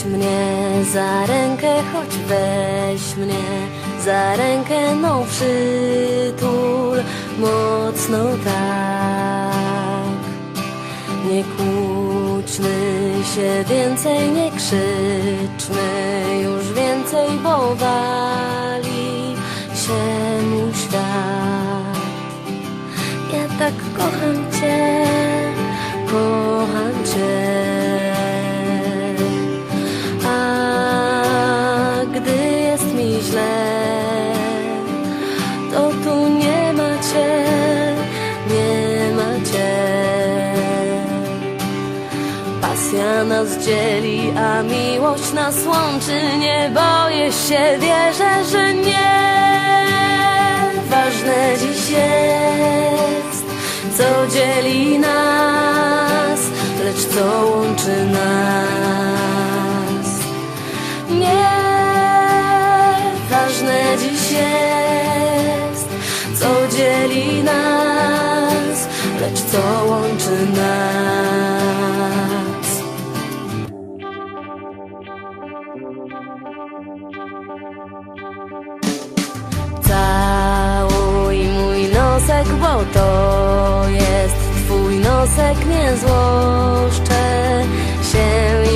Weź mnie za rękę, choć weź mnie za rękę, no przytul mocno tak. Nie kłóćmy się więcej, nie krzyczmy już więcej, bo wali się mu świat. Ja tak kocham Cię, kocham Cię. Nas dzieli, a miłość nas łączy. Nie boję się, wierzę, że nie. Ważne dziś jest, co dzieli nas, lecz co łączy nas. Nie, ważne dziś jest, co dzieli nas, lecz co łączy nas. Całuj mój nosek, bo to jest twój nosek, nie złoszczę się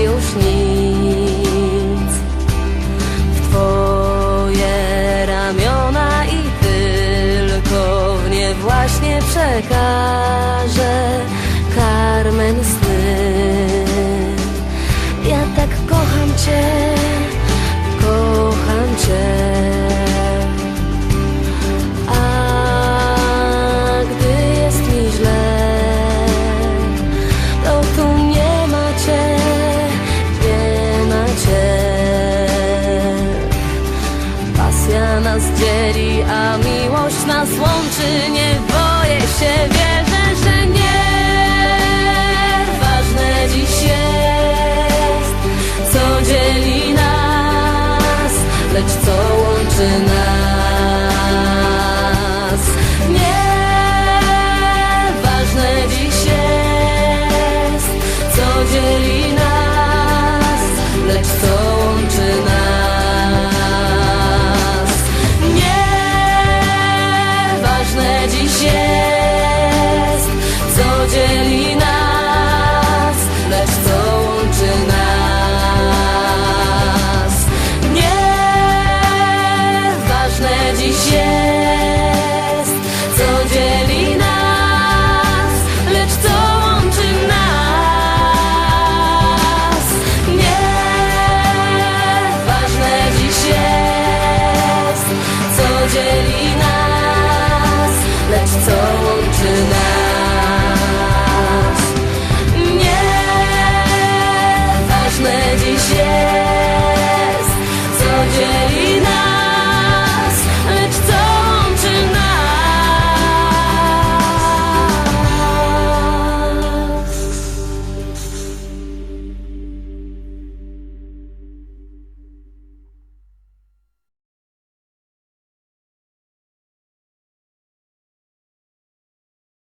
już nic. W twoje ramiona i tylko w nie właśnie przekażę Carmen. Dzieli, a miłość nas łączy. Nie boję się, wierzę, że nie. Jenny.